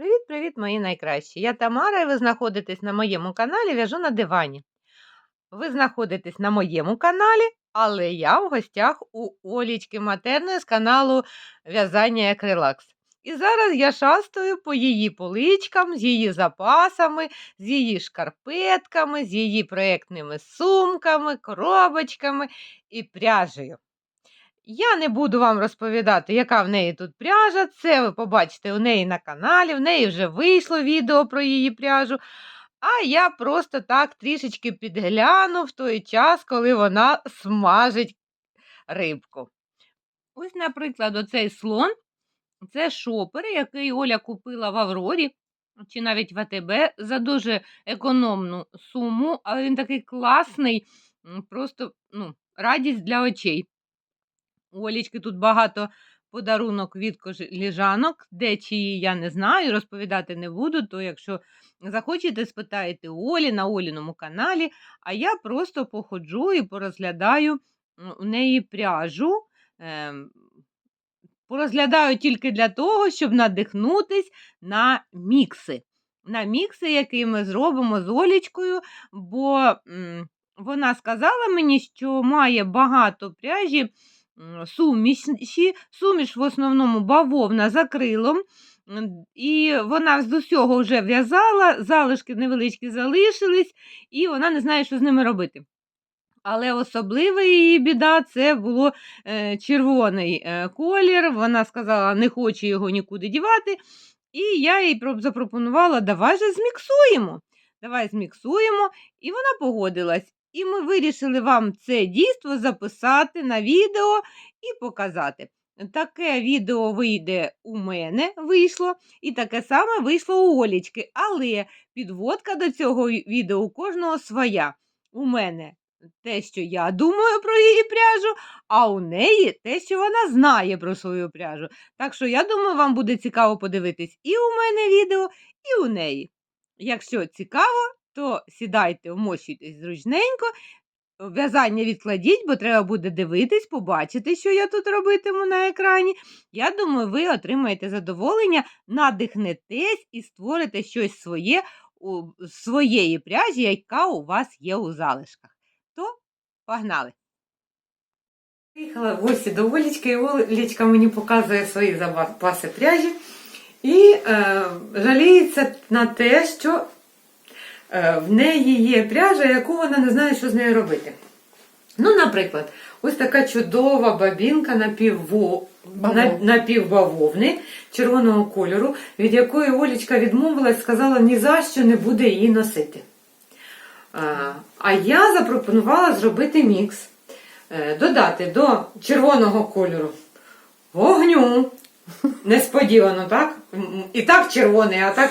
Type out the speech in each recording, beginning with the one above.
Привіт-привіт, мої найкращі! Я Тамара, і ви знаходитесь на моєму каналі В'яжу на дивані. Ви знаходитесь на моєму каналі, але я в гостях у Олічки Матерної з каналу В'язання як релакс. І зараз я шастаю по її поличкам, з її запасами, з її шкарпетками, з її проєктними сумками, коробочками і пряжею. Я не буду вам розповідати, яка в неї тут пряжа. Це ви побачите у неї на каналі. В неї вже вийшло відео про її пряжу. А я просто так трішечки підгляну в той час, коли вона смажить рибку. Ось, наприклад, оцей слон це шопер, який Оля купила в Аврорі. Чи навіть в АТБ за дуже економну суму, але він такий класний, просто ну, радість для очей. У Олічки тут багато подарунок від ліжанок, де чиї я не знаю, розповідати не буду, то якщо захочете, спитаєте Олі на Оліному каналі, а я просто походжу і порозглядаю у неї пряжу. ем, Порозглядаю тільки для того, щоб надихнутись на мікси. На мікси, які ми зробимо з Олічкою, бо вона сказала мені, що має багато пряжі суміші, суміш в основному бавовна з акрилом. м, І вона з усього вже в'язала, залишки невеличкі залишились, і вона не знає, що з ними робити. Але особлива її біда це було е, червоний е, колір. Вона сказала, не хоче його нікуди дівати. І я їй про- запропонувала, давай же зміксуємо. Давай зміксуємо. І вона погодилась. І ми вирішили вам це дійство записати на відео і показати. Таке відео вийде у мене вийшло, і таке саме вийшло у Олічки. Але підводка до цього відео у кожного своя. У мене те, що я думаю про її пряжу, а у неї те, що вона знає про свою пряжу. Так що, я думаю, вам буде цікаво подивитись і у мене відео, і у неї. Якщо цікаво, то сідайте, вмощуйтесь зручненько, в'язання відкладіть, бо треба буде дивитись, побачити, що я тут робитиму на екрані. Я думаю, ви отримаєте задоволення, надихнетесь і створите щось своє у своєї пряжі, яка у вас є у залишках. То погнали! Приїхала в гості до Олічки, і Олічка мені показує свої запаси пряжі і е, жаліється на те, що в неї є пряжа, яку вона не знає, що з нею робити. Ну, наприклад, ось така чудова бабінка напівво... на- напівбавовни червоного кольору, від якої Олічка відмовилась, сказала, ні за що не буде її носити. А, а я запропонувала зробити мікс, Е, додати до червоного кольору вогню. Несподівано, так? І так червоний, а так.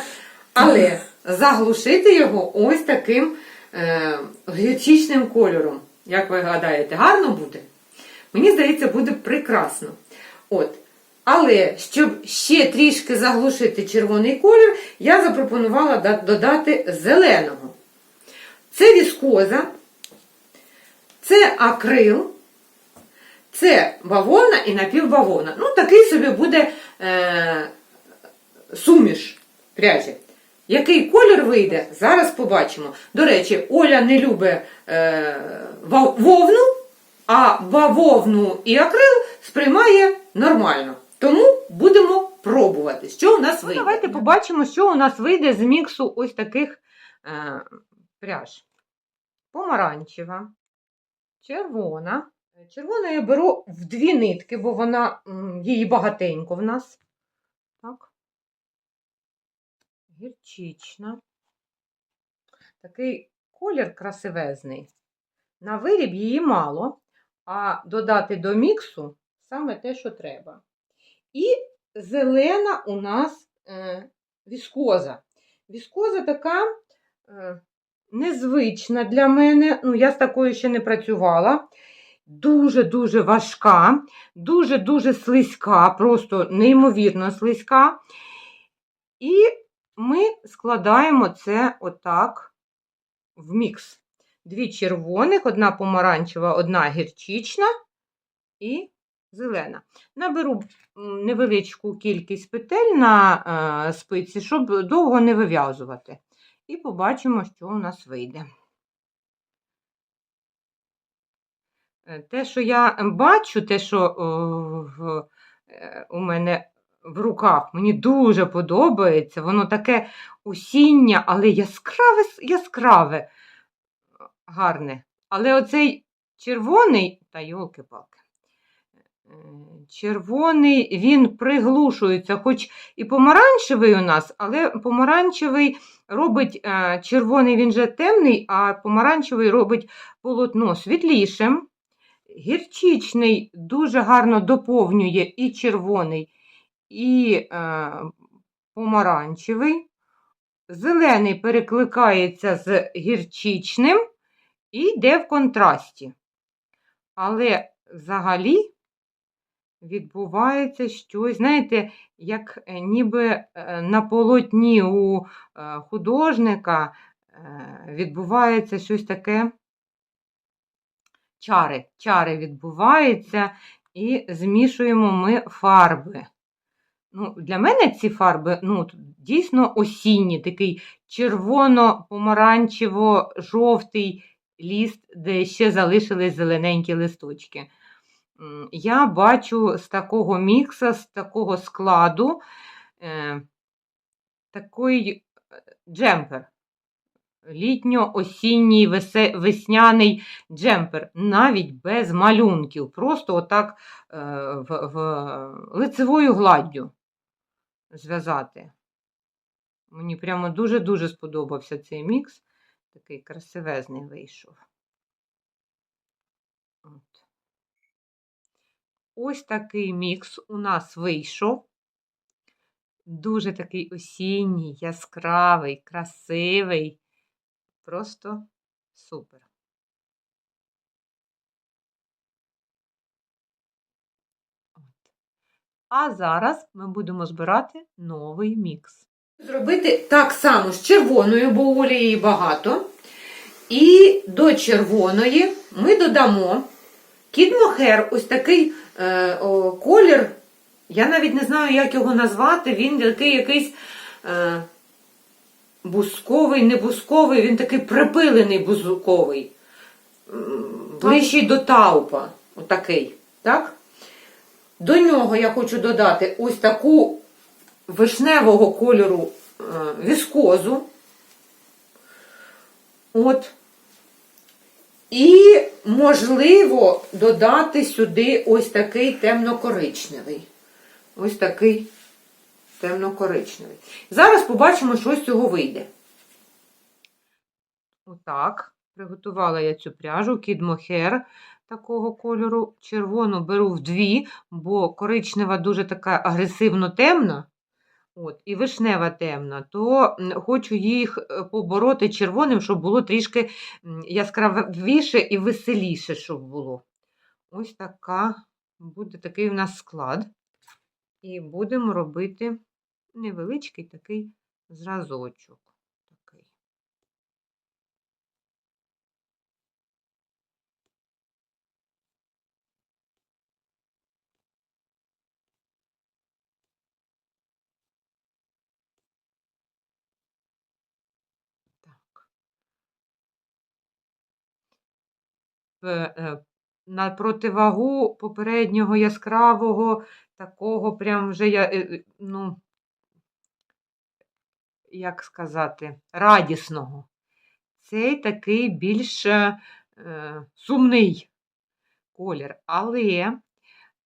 Але заглушити його ось таким е, гірчичним кольором. Як ви гадаєте, гарно буде? Мені здається, буде прекрасно. От. Але щоб ще трішки заглушити червоний колір, я запропонувала додати зеленого. Це віскоза, це акрил, це бавовна і напівбавовна. Ну, такий собі буде е, суміш пряжі. Який колір вийде, зараз побачимо. До речі, Оля не любить е, вовну, а бавовну і акрил сприймає нормально. Тому будемо пробувати, що у нас вийде. Давайте побачимо, що у нас вийде з міксу ось таких е, пряж. Помаранчева, червона. Червона я беру в дві нитки, бо вона її багатенько в нас. Так. Гірчична. Такий колір красивезний. На виріб її мало, а додати до міксу саме те, що треба. І зелена у нас е, віскоза. Віскоза така е, незвична для мене. Ну, я з такою ще не працювала. Дуже-дуже важка, дуже-дуже слизька, просто неймовірно слизька. І ми складаємо це отак в мікс. Дві червоних, одна помаранчева, одна гірчична і зелена. Наберу невеличку кількість петель на е, спиці, щоб довго не вив'язувати. І побачимо, що у нас вийде. Е, Те, що я бачу, те, що о, в, е, у мене в руках, мені дуже подобається. Воно таке осіннє, але яскраве, яскраве, гарне. Але оцей червоний, та йолки-палки, е, червоний, він приглушується, хоч і помаранчевий у нас, але помаранчевий робить е, червоний, він же темний, а помаранчевий робить полотно світлішим. Гірчичний дуже гарно доповнює і червоний, і е, помаранчевий. Зелений перекликається з гірчичним і йде в контрасті. Але взагалі відбувається щось, знаєте, як е, ніби е, на полотні у е, художника відбувається щось таке чари. Чари відбуваються і змішуємо ми фарби. Ну, Для мене ці фарби ну, дійсно осінні, такий червоно-помаранчево-жовтий ліст, де ще залишились зелененькі листочки. Я бачу з такого мікса, з такого складу е, такий е, джемпер. Літньо-осінній весняний джемпер, навіть без малюнків, просто отак е, в, в лицевою гладдю зв'язати. Мені прямо дуже-дуже сподобався цей мікс. Такий красивезний вийшов. От. Ось такий мікс у нас вийшов. Дуже такий осінній, яскравий, красивий. Просто супер. А зараз ми будемо збирати новий мікс. Зробити так само з червоною, бо у Олі її багато. І до червоної ми додамо кідмохер, ось такий е, о, колір. Я навіть не знаю, як його назвати. Він такий якийсь е, бусковий, не бусковий, він такий припилений бузковий. Ближчий до таупа. Отакий. Так? До нього я хочу додати ось таку вишневого кольору е, віскозу. От. І, можливо, додати сюди ось такий темно-коричневий. Ось такий темно-коричневий. Зараз побачимо, що з цього вийде. Отак. Приготувала я цю пряжу, Kid Mohair такого кольору. Червону беру в дві, бо коричнева дуже така агресивно темна. От, і вишнева темна, то хочу їх е, побороти червоним, щоб було трішки яскравіше і веселіше, щоб було. Ось така буде такий у нас склад. І будемо робити невеличкий такий зразочок. На противагу попереднього яскравого, такого прям вже я, е, е, ну, як сказати, радісного. Цей такий більш е, е, сумний колір. Але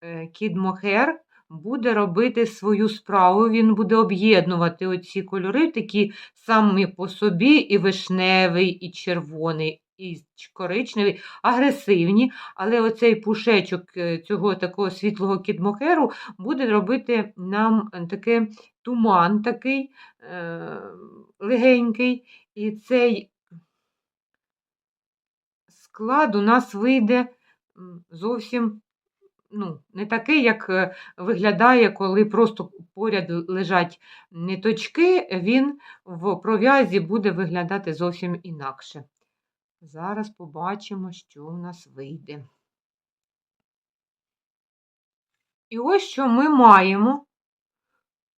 е, Кід Мохер буде робити свою справу, він буде об'єднувати оці кольори, такі самі по собі, і вишневий, і червоний, і коричневий, агресивні. Але оцей пушечок е, цього такого світлого кідмохеру буде робити нам таке туман такий е, легенький. І цей склад у нас вийде зовсім ну, не такий, як е, виглядає, коли просто поряд лежать ниточки, він в пров'язі буде виглядати зовсім інакше. Зараз побачимо, що у нас вийде. І ось що ми маємо.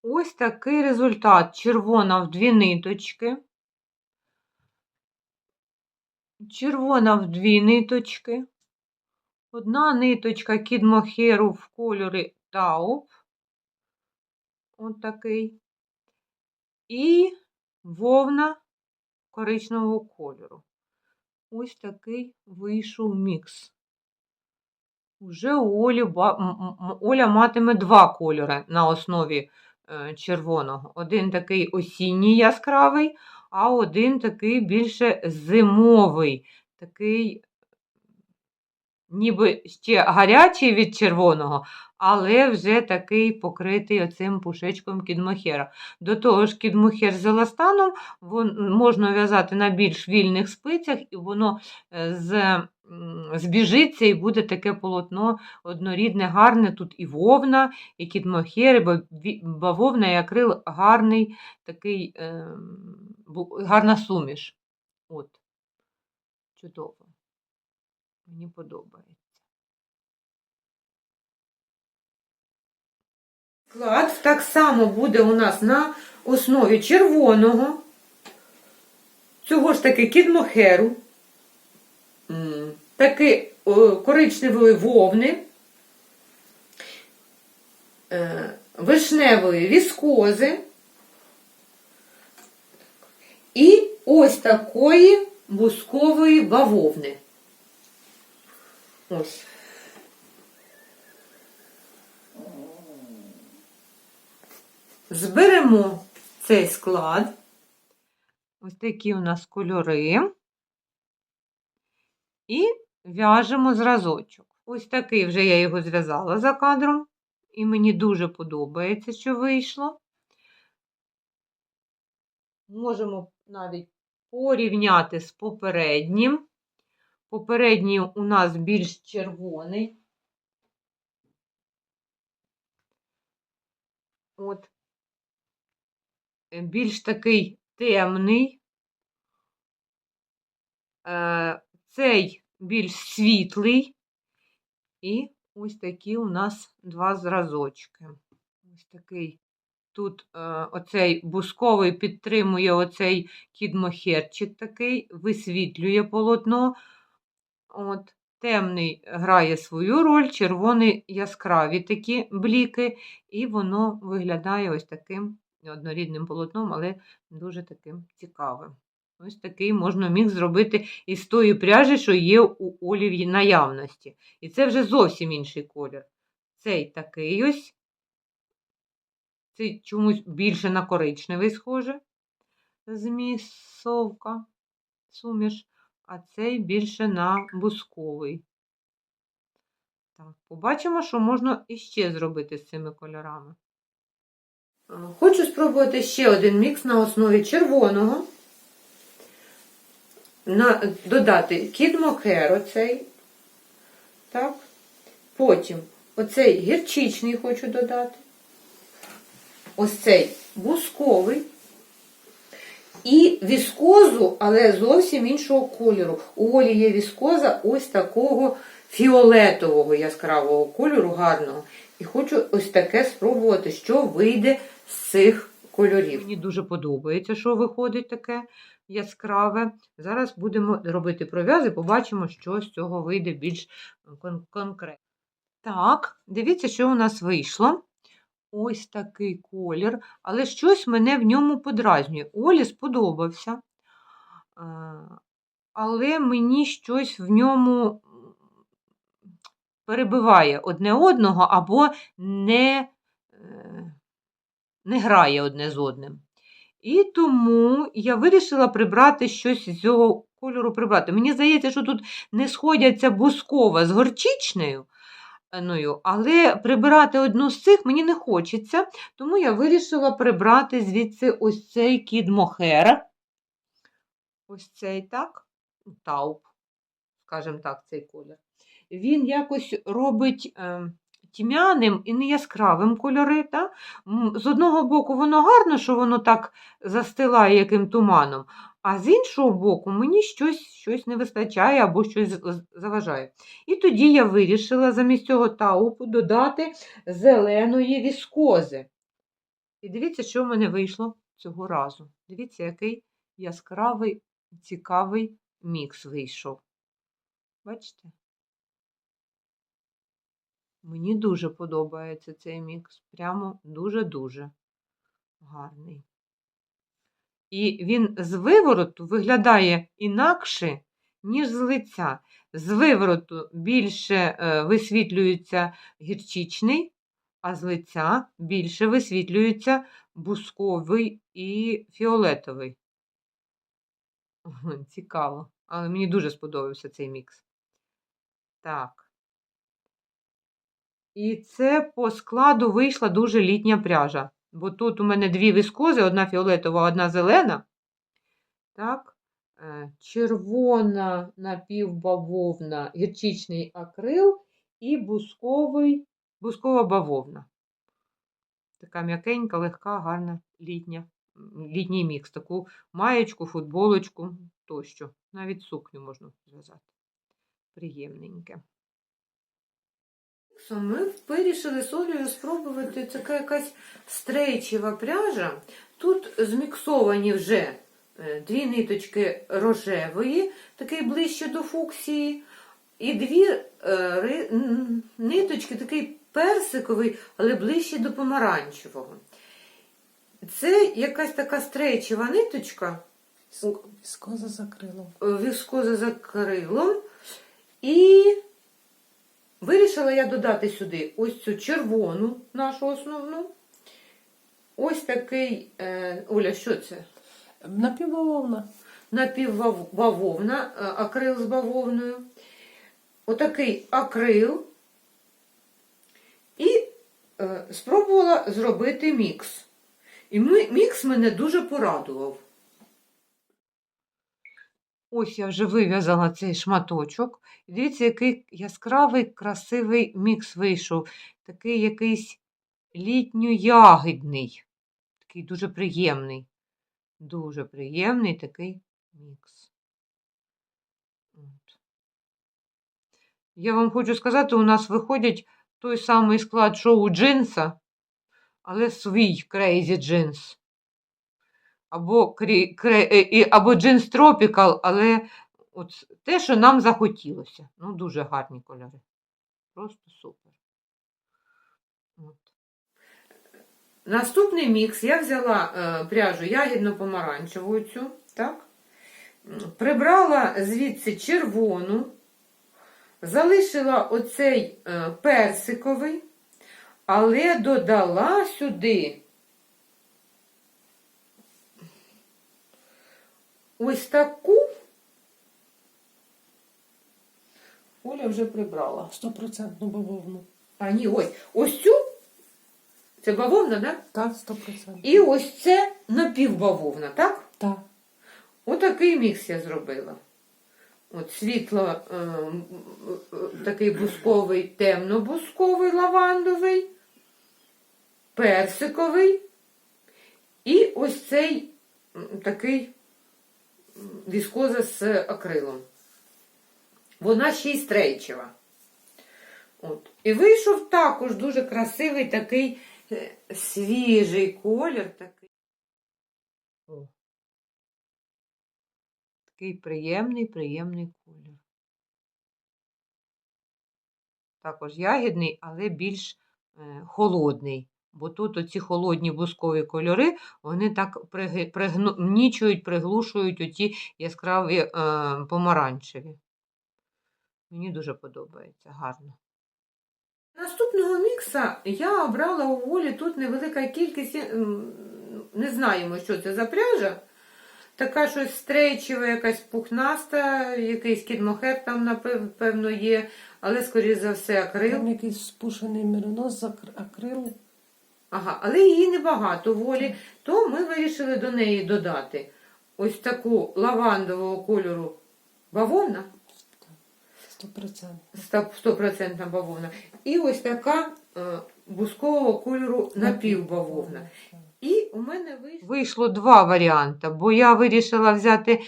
Ось такий результат. Червона в дві ниточки. Червона в дві ниточки. Одна ниточка кідмохеру в кольорі тауп. От такий. І вовна коричневого кольору. Ось такий вийшов мікс. Уже у Олі, Оля матиме два кольори на основі е, червоного. Один такий осінній яскравий, а один такий більше зимовий, такий ніби ще гарячий від червоного, але вже такий покритий оцим пушечком кідмохера. До того ж, кідмохер з еластаном можна в'язати на більш вільних спицях, і воно е, з, збіжиться і буде таке полотно однорідне, гарне. Тут і вовна, і кідмохер, і бавовна, і акрил гарний, такий е, гарна суміш. От. Чудово. Мені подобається. Склад так само буде у нас на основі червоного, цього ж таки кідмохеру, м, таки коричневої вовни, е, вишневої віскози і ось такої бускової бавовни. Ось. Зберемо цей склад. Ось такі у нас кольори. І в'яжемо зразочок. Ось такий вже я його зв'язала за кадром. І мені дуже подобається, що вийшло. Можемо навіть порівняти з попереднім. Попередній у нас більш червоний. От. Більш такий темний. Е, Цей більш світлий. І ось такі у нас два зразочки. Ось такий. Тут е, оцей бусковий підтримує оцей кідмохерчик такий, висвітлює полотно. От, темний грає свою роль, червоний яскраві такі бліки, і воно виглядає ось таким однорідним полотном, але дуже таким цікавим. Ось такий можна міг зробити із тої пряжі, що є у Олі в наявності. І це вже зовсім інший колір. Цей такий ось. Цей чомусь більше на коричневий схоже. Змісовка, суміш а цей більше на бусковий. Так, побачимо, що можна іще зробити з цими кольорами. Хочу спробувати ще один мікс на основі червоного. На, додати кідмокер оцей. Так. Потім оцей гірчичний хочу додати. Ось цей бусковий. І віскозу, але зовсім іншого кольору. У Олі є віскоза ось такого фіолетового яскравого кольору, гарного. І хочу ось таке спробувати, що вийде з цих кольорів. Мені дуже подобається, що виходить таке яскраве. Зараз будемо робити пров'язи, побачимо, що з цього вийде більш кон- конкретно. Так, дивіться, що у нас вийшло. Ось такий колір, але щось мене в ньому подразнює. Олі сподобався, е, але мені щось в ньому перебиває одне одного або не, е, не грає одне з одним. І тому я вирішила прибрати щось з цього кольору прибрати. Мені здається, що тут не сходяться бускова з горчичною. Але прибирати одну з цих мені не хочеться, тому я вирішила прибрати звідси ось цей кід мохера. Ось цей так, тауп, скажімо так, цей колір. Він якось робить е, тьмяним і не яскравим кольори. Та? З одного боку, воно гарно, що воно так застилає яким туманом, А з іншого боку, мені щось, щось не вистачає або щось заважає. І тоді я вирішила замість цього таупу додати зеленої віскози. І дивіться, що в мене вийшло цього разу. Дивіться, який яскравий, цікавий мікс вийшов. Бачите? Мені дуже подобається цей мікс. Прямо дуже-дуже гарний. І він з вивороту виглядає інакше, ніж з лиця. З вивороту більше е, висвітлюється гірчичний, а з лиця більше висвітлюється бусковий і фіолетовий. Цікаво. Але мені дуже сподобався цей мікс. Так. І це по складу вийшла дуже літня пряжа. Бо тут у мене дві віскози, одна фіолетова, одна зелена. Так. е, Червона напівбавовна, гірчичний акрил і бусковий, бускова бавовна. Така м'якенька, легка, гарна літня, літній мікс. Таку маєчку, футболочку тощо. Навіть сукню можна зв'язати. Приємненьке. Ми вирішили з Олею спробувати така якась стрейчева пряжа. Тут зміксовані вже е, дві ниточки рожевої, такий ближче до фуксії, і дві е, ниточки, такий персиковий, але ближче до помаранчевого. Це якась така стрейчева ниточка, Віско- Віскоза з акрилом. е, віскоза за крилом. І вирішила я додати сюди ось цю червону нашу основну. Ось такий, е, Оля, що це? Напівбавовна. Напівбавовна, е, акрил з бавовною. Отакий акрил. І е, спробувала зробити мікс. І мікс мене дуже порадував. Ось я вже вив'язала цей шматочок. Дивіться, який яскравий, красивий мікс вийшов. Такий якийсь літньо-ягідний. Такий дуже приємний. Дуже приємний такий мікс. От. Я вам хочу сказати, у нас виходить той самий склад, що у джинса, але свій Crazy Jeans. Або, крі- кре- е, або Jeans Tropical, але от те, що нам захотілося. Ну, дуже гарні кольори. Просто супер. От. Наступний мікс я взяла е, пряжу ягідно-помаранчеву цю, так? Прибрала звідси червону, залишила оцей е, персиковий, але додала сюди ось таку. Оля вже прибрала. Стопроцентну бавовну. А ні, ось ось цю. Це бавовна, так? Так, стопроцентну. І ось це напівбавовна, так? Так. Отакий мікс я зробила. От світло, е, е, такий бусковий, темно-бусковий, лавандовий, персиковий. І ось цей такий віскоза з акрилом. Вона ще й стрейчева. От. І вийшов також дуже красивий такий е, свіжий колір. Такий. О. Такий приємний, приємний колір. Також ягідний, але більш е, холодний. Бо тут оці холодні бускові кольори, вони так приги- пригнічують, приглушують оті яскраві е, помаранчеві. Мені дуже подобається, гарно. Наступного мікса я обрала у волі тут невелика кількість, не знаємо, що це за пряжа. Така щось стрейчева, якась пухнаста, якийсь кідмохер там, напевно, є, але, скоріш за все, акрил. Там якийсь спушений меринос з акр- акрилу. Ага, але її небагато волі, то ми вирішили до неї додати ось таку лавандового кольору бавовна, Стопроцентно. ста- 100% бавовна, і ось така е, бускового кольору напівбавовна. І у мене вийшло, вийшло два варіанти, бо я вирішила взяти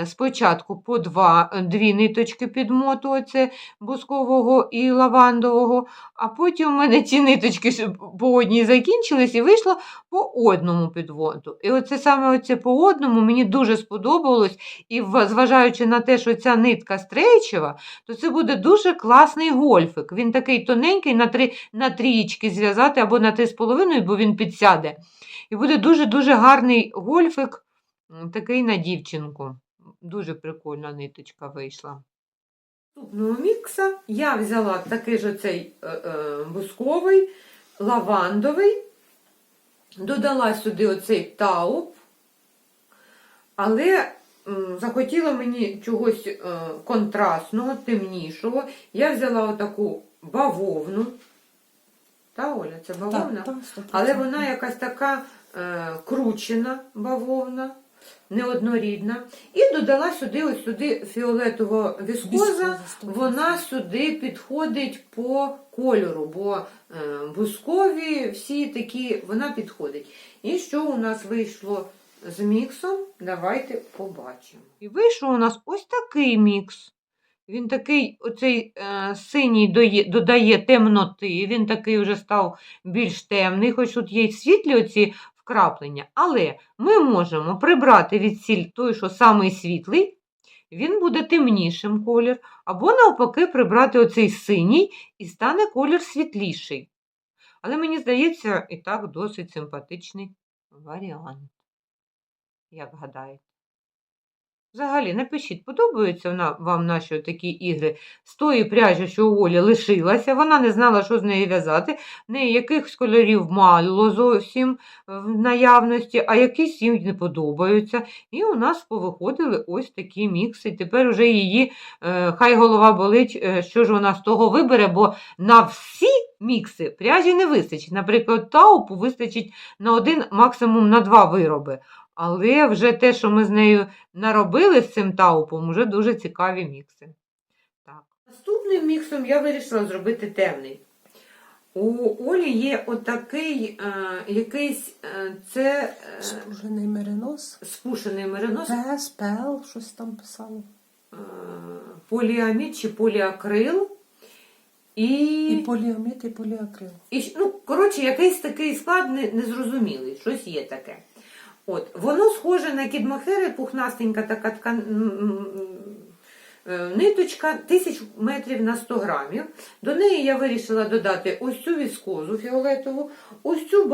е, спочатку по два, е, дві ниточки підмоту, оце бускового і лавандового, а потім у мене ці ниточки по одній закінчились і вийшло по одному підводу. І оце саме оце по одному мені дуже сподобалось. І зважаючи на те, що ця нитка стрейчева, то це буде дуже класний гольфик. Він такий тоненький на три на трієчки зв'язати або на три з половиною, бо він підсяде. І буде дуже-дуже гарний гольфик, такий на дівчинку. Дуже прикольна ниточка вийшла. Наступного мікса я взяла такий ж оцей е, е, бусковий, лавандовий, додала сюди оцей тауп, але захотіла мені чогось е, контрастного, темнішого. Я взяла отаку бавовну. Та, Оля, це бавовна? Так, так, 100%. Але вона якась така кручена бавовна, неоднорідна. І додала сюди, ось сюди фіолетового віскоза. Віскоза, 100%. Вона сюди підходить по кольору, бо е, бускові всі такі, вона підходить. І що у нас вийшло з міксом? Давайте побачимо. І вийшов у нас ось такий мікс. Він такий, оцей е, синій дає, додає темноти, він такий вже став більш темний, хоч тут є й світлі оці вкраплення. Але ми можемо прибрати від сіль той, що самий світлий, він буде темнішим колір, або навпаки прибрати оцей синій і стане колір світліший. Але мені здається, і так досить симпатичний варіант. Як гадаєте? Взагалі, напишіть, подобаються вам наші такі ігри з тої пряжі, що у Олі лишилася. Вона не знала, що з нею в'язати. В неї якихось кольорів мало зовсім в наявності, а якісь їй не подобаються. І у нас повиходили ось такі мікси. Тепер уже її, е, хай голова болить, е, що ж вона з того вибере, бо на всі мікси пряжі не вистачить. Наприклад, таупу вистачить на один, максимум на два вироби. Але вже те, що ми з нею наробили з цим таупом, вже дуже цікаві мікси. Так. Наступним міксом я вирішила зробити темний. У Олі є отакий е, якийсь е, це е, Спужений меринос. спушений меринос, Пес, пел, щось там писало. е, поліамід чи поліакрил. І І, поліамід, і поліакрил. і ну, коротше, якийсь такий склад незрозумілий, щось є таке. От, воно схоже на кідмохери, пухнастенька така м, е, ниточка 1000 метрів на 100 грамів. До неї я вирішила додати ось цю віскозу фіолетову, ось цю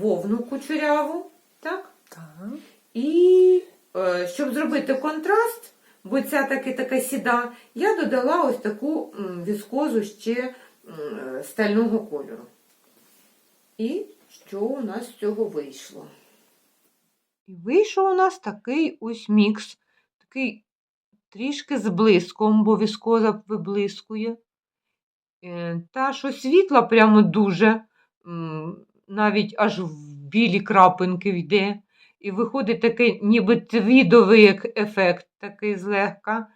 вовну кучеряву. Так? Так. І е, щоб зробити контраст, бо ця таки така сіда, я додала ось таку віскозу ще е, стального кольору. І що у нас з цього вийшло? І вийшов у нас такий ось мікс, такий трішки з блиском, бо віскоза виблискує. Е, Та, що світла прямо дуже, навіть аж в білі крапинки йде. І виходить такий ніби твідовий ефект, такий злегка.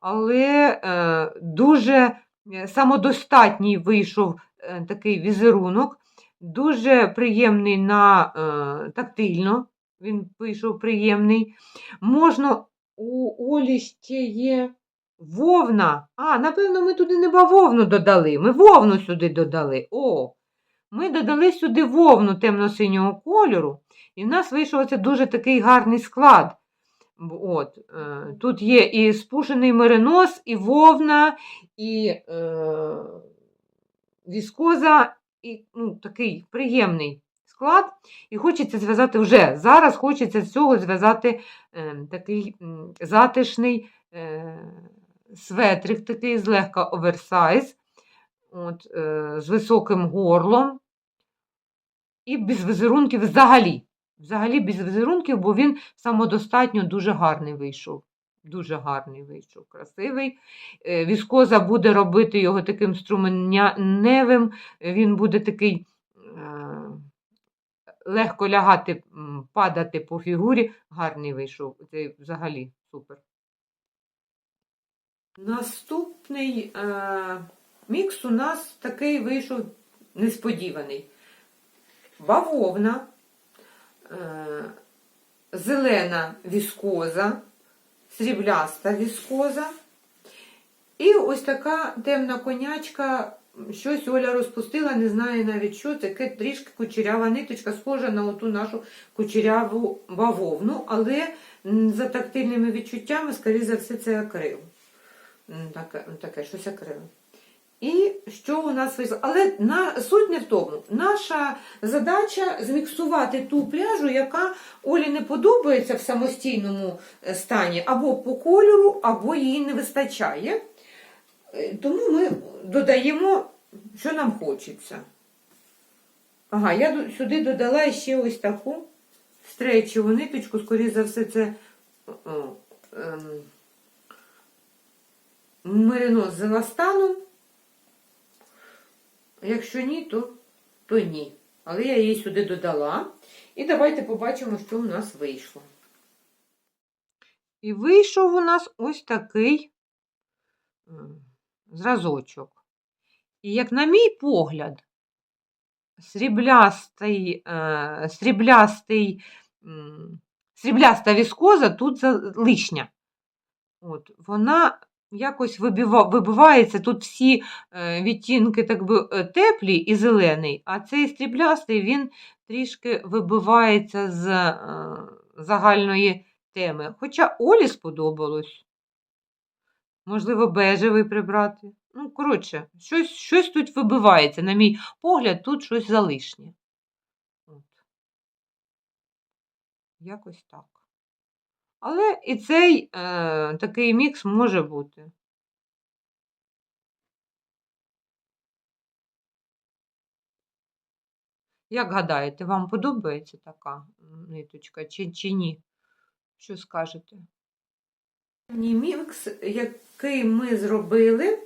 Але е, дуже е, самодостатній вийшов е, такий візерунок, дуже приємний на е, тактильно. Він вийшов приємний. Можна у Олі ще є вовна. А, напевно, ми туди не бавовну додали. Ми вовну сюди додали. О! Ми додали сюди вовну темно-синього кольору, і в нас вийшов оце дуже такий гарний склад. От, е, тут є і спушений меринос, і вовна, і е, віскоза, і ну, такий приємний склад. І хочеться зв'язати вже. Зараз хочеться з цього зв'язати е, такий м, затишний е, светрик, такий злегка оверсайз, от, е, з високим горлом. І без візерунків взагалі. Взагалі без візерунків, бо він самодостатньо дуже гарний вийшов. Дуже гарний вийшов, красивий. Е, Віскоза буде робити його таким струменевим, він буде такий е, легко лягати, падати по фігурі. Гарний вийшов. Це взагалі супер. Наступний е, мікс у нас такий вийшов несподіваний. Бавовна, е, зелена віскоза, срібляста віскоза. І ось така темна конячка, щось Оля розпустила, не знаю навіть що, таке трішки кучерява ниточка, схожа на оту нашу кучеряву бавовну, але за тактильними відчуттями, скоріше за все, це акрил. Таке, таке щось акрил. І що у нас вийшло? Але на, суть не в тому. Наша задача зміксувати ту пряжу, яка Олі не подобається в самостійному е, стані, або по кольору, або їй не вистачає. Тому ми додаємо, що нам хочеться. Ага, я сюди додала ще ось таку стрейчеву ниточку, скоріше за все, це ем, меринос з еластаном. Якщо ні, то, то ні. Але я її сюди додала. І давайте побачимо, що у нас вийшло. І вийшов у нас ось такий м, зразочок. І як на мій погляд, сріблястий, е, сріблястий, срібляста віскоза тут лишня. От, вона якось вибива, вибивається тут всі е, відтінки так би, е, теплі і зелений, а цей стріблястий він трішки вибивається з е, загальної теми. Хоча Олі сподобалось. Можливо, бежевий прибрати. Ну, коротше, щось, щось тут вибивається. На мій погляд, тут щось залишнє. От. Якось так. Але і цей е, такий мікс може бути. Як гадаєте, вам подобається така ниточка чи, чи ні? Що скажете? Мікс, який ми зробили,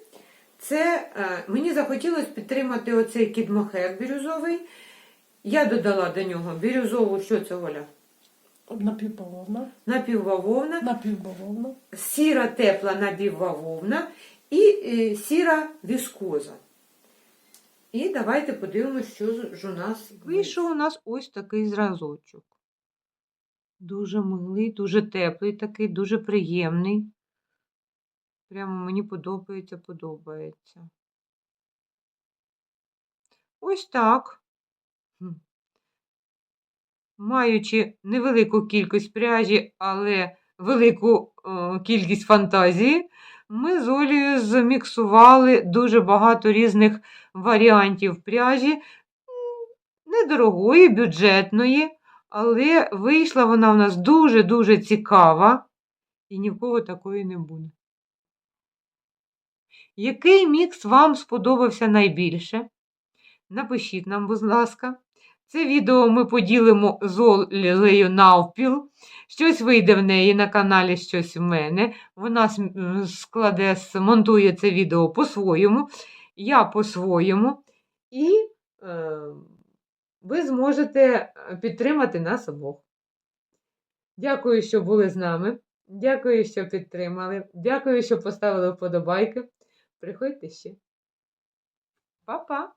це е, мені захотілося підтримати оцей кідмохер бірюзовий. Я додала до нього бірюзову, що це Оля? Напівбавовна. Напівбавовна, Напівбавовна. сіра тепла напівбавовна і е, сіра віскоза. І давайте подивимося, що ж у нас вийшов у нас ось такий зразочок. Дуже милий, дуже теплий такий, дуже приємний. Прямо мені подобається, подобається. Ось так. Маючи невелику кількість пряжі, але велику е, кількість фантазії, ми з Олею зміксували дуже багато різних варіантів пряжі, недорогої, бюджетної, але вийшла вона в нас дуже-дуже цікава, і ні в кого такої не буде. Який мікс вам сподобався найбільше? Напишіть нам, будь ласка. Це відео ми поділимо з Олею навпіл. Щось вийде в неї на каналі, щось в мене. Вона складе, смонтує це відео по-своєму, я по-своєму. І е, ви зможете підтримати нас обох. Дякую, що були з нами. Дякую, що підтримали. Дякую, що поставили вподобайки. Приходьте ще. Па-па!